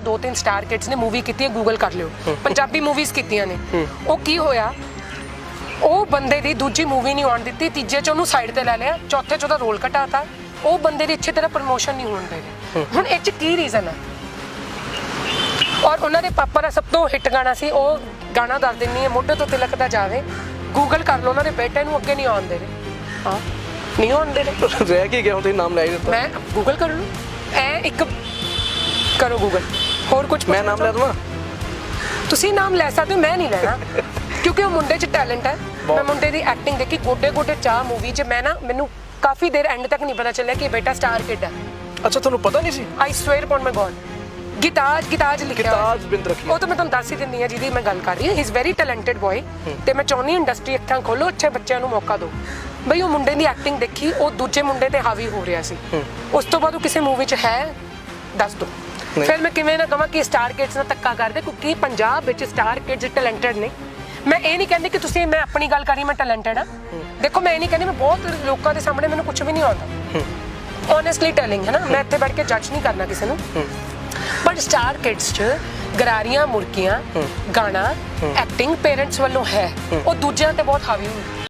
ਦੋ ਤਿੰਨ star kids ਨੇ ਮੂਵੀ ਕੀਤੀ ਹੈ ਗੂਗਲ ਕਰ ਲਿਓ। ਪੰਜਾਬੀ ਮੂਵੀਜ਼ ਕੀਤੀਆਂ ਨੇ। ਉਹ ਕੀ ਹੋਇਆ? ਉਹ ਬੰਦੇ ਦੀ ਦੂਜੀ ਮੂਵੀ ਨਹੀਂ ਆਉਣ ਦਿੱਤੀ ਤੀਜੇ ਚ ਉਹਨੂੰ ਸਾਈਡ ਤੇ ਲੈ ਲਿਆ ਚੌਥੇ ਚ ਉਹਦਾ ਰੋਲ ਘਟਾਤਾ। ਉਹ ਬੰਦੇ ਦੀ ਅੱਛੀ ਤਰ੍ਹਾਂ ਪ੍ਰਮੋਸ਼ਨ ਨਹੀਂ ਹੋਣ ਦੇ ਰਹੇ। ਹੁਣ ਇਹ ਚ ਕੀ ਰੀਜ਼ਨ ਹੈ ਔਰ ਉਹਨਾਂ ਦੇ ਪਾਪਾ ਦਾ ਸਭ ਤੋਂ ਹਿੱਟ ਗਾਣਾ ਸੀ ਉਹ ਗਾਣਾ ਦੱਸ ਦਿੰਨੀ ਹੈ ਮੋਢੇ ਤੋਂ ਤਿਲਕ ਦਾ ਜਾਵੇ। ਗੂਗਲ ਕਰ ਲਓ ਉਹਨਾਂ ਦੇ ਬੇਟੇ ਨੂੰ ਅੱਗੇ ਨਹੀਂ ਆਉਣ ਦੇ ਰਹੇ। ਹਾਂ ਨਹੀਂ ਆਉਣ ਦੇ ਰਹੇ। ਰਹਿ ਕੀ ਗਿਆ ਹੁਣ ਤੁਸੀਂ ਨਾਮ ਲੈ ਦਿੱਤਾ। ਮੈਂ ਗੂਗਲ ਕਰ ਲੂ ਐ ਇੱਕ ਕਰੋ ਗੂਗਲ ਹੋਰ ਕੁਝ ਮੈਂ ਨਾਮ ਲੈ ਦਵਾਂ? ਤੁਸੀਂ ਨਾਮ ਲੈ ਸਕਦੇ ਹੋ ਮੈਂ ਨਹੀਂ ਲੈਣਾ। ਕਿਉਂਕਿ ਉਹ ਮੁੰਡੇ 'ਚ ਟੈਲੈਂਟ ਹੈ। ਮੈਂ ਮੁੰਡੇ ਦੀ ਐਕਟਿੰਗ ਦੇਖੀ ਗੋਡੇ ਗੋਡੇ ਚਾਹ ਮੂਵੀ 'ਚ ਮੈਂ ਨਾ ਮੈਨੂੰ ਕਾਫੀ ਦੇਰ ਐਂਡ ਤੱਕ ਨਹੀਂ ਪਤਾ ਚੱਲਿਆ ਕਿ ਇਹ ਬੇਟਾ ਸਟਾਰ ਕਿਡ ਹੈ। ਅੱਛਾ ਤੁਹਾਨੂੰ ਪਤਾ ਨਹੀਂ ਸੀ? I swear upon my god ਗਿਤਾਜ ਗਿਤਾਜ ਲਿਖਿਆ ਗਿਤਾਜ। ਬਿੰਦ ਰੱਖੀ। ਉਹ ਤਾਂ ਮੈਂ ਤੁਹਾਨੂੰ ਦੱਸ ਹੀ ਦਿੰਦੀ ਹਾਂ ਜਿਹਦੀ ਮੈਂ ਗੱਲ ਕਰ ਰਹੀ ਹਾਂ। He is very talented boy ਤੇ ਮੈਂ ਚਾਹੁੰਦੀ ਇੰਡਸਟਰੀ ਅੱਖਾਂ ਖੋਲੋ ਅੱਛੇ ਬੱਚਿਆਂ ਨੂੰ ਮੌਕਾ ਦਿਓ। ਬਈ ਉਹ ਮੁੰਡੇ ਦੀ ਐਕਟਿੰਗ ਦੇਖੀ ਉਹ ਦੂਜੇ ਮੁੰਡੇ ਤੇ ਹਾਵੀ ਹੋ ਰਿਹਾ ਸੀ। ਉਸ ਤੋਂ ਬਾਅਦ ਉਹ ਕਿਸੇ ਮੂਵੀ 'ਚ ਹੈ ਦੱਸ ਦਿਓ। ਨਹੀਂ। ਫਿਰ ਮੈਂ ਕਿਵੇਂ ਨਾ ਕਹਾਂ ਕਿ ਸਟਾਰ ਕਿਡਸ ਨਾਲ ਧੱਕਾ ਕਰਦੇ ਕਿਉਂਕਿ ਪੰਜਾਬ ਵਿੱਚ ਸਟਾਰ ਕਿਡਸ ਟੈਲੈਂਟਡ ਨੇ। ਮੈਂ ਇਹ ਨਹੀਂ ਕਹਿੰਦੀ ਕਿ ਤੁਸੀਂ ਮੈਂ ਆਪਣੀ ਗੱਲ ਕਰੀ ਮੈਂ ਟੈਲੈਂਟਡ ਆ ਦੇਖੋ ਮੈਂ ਇਹ ਨਹੀਂ ਕਹਿੰਦੀ ਮੈਂ ਬਹੁਤ ਲੋਕਾਂ ਦੇ ਸਾਹਮਣੇ ਮੈਨੂੰ ਕੁਝ ਵੀ ਨਹੀਂ ਆਉਂਦਾ। ਓਨੈਸਟਲੀ ਟੈਲਿੰਗ ਹੈ ਨਾ? ਮੈਂ ਇੱਥੇ ਬੈਠ ਕੇ ਜੱਜ ਨਹੀਂ ਕਰਨਾ ਕਿਸੇ ਨੂੰ। ਬਟ ਸਟਾਰ ਕਿਡਸ ਚ ਗਰਾਰੀਆਂ ਮੁਰਕੀਆਂ ਗਾਣਾ ਐਕਟਿੰਗ ਪੇਰੈਂਟਸ ਵੱਲੋਂ ਹੈ। ਉਹ ਦੂਜਿਆਂ ਤੇ ਬਹੁਤ ਹਾਵੀ ਹੁੰਦੀ।